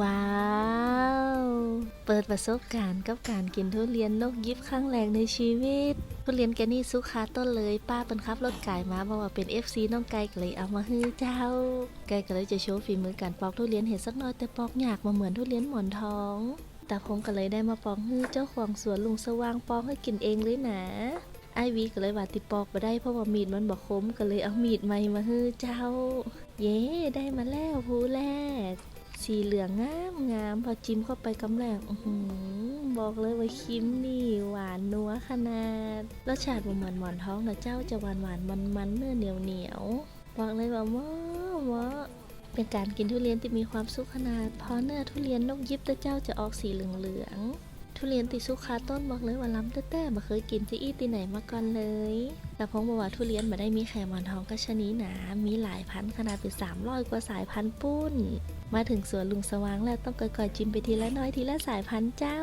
ว้าว เปิดประสบการณ์กับการกินทุเรียนนกยิบครั้งแรกในชีวิต ทุเรียนแกนี่สุขาต้นเลย ป้าเป็นขับรถไก่มาบอกว่าเป็น FC น้องไก่ก็เลยเอามาให้เจ้า ไก่ก็เลยจะโชว์ฝีมือการปอกทุเรียนเห็นสักหน่อยแต่ปอกยากมาเหมือนทุเรียนหมอนทองแต่ผมก็เลยได้มาปอกให้เจ้าของสวนลุงสว่างปอกให้กินเองเลยนะไอวีก็เลยว่าติปอกมาได้เพราะว่ามีดมันบอกคมก็เลยเอามีดใหม่มาให้เจ้า เย้ได้มาแล้วผู้แรก สีเหลืองงามงามพอจิ้มเข้าไปกำแรงอื้อหือบอกเลยว่าคิมนี่หวานนัวขนาดรสชาติมันเหมือนหมอนท้องนะเจ้าจะหวานหวานมันมันเนื้อเหนียวเหนียวบอกเลยว่าว้าวว้าเป็นการกินทุเรียนที่มีความสุขขนาดเพราะเนื้อทุเรียนนกยิบแต่เจ้าจะออกสีเหลืองๆ ทุเรียนติสุขาต้นบอกเลยว่าล้ำแต่ๆมาเคยกินที่อีตีไหนมาก่อนเลย แต่พงบอกว่าทุเรียนมาได้มีแค่มอนทองก็ชนี้หนา มีหลายพันขนาดเป็นสามร้อยกว่าสายพันธุ์ปุ้น มาถึงสวนลุงสว่างแล้วต้องก่อยๆจิ้มไปทีละน้อยทีละสายพันธุ์เจ้า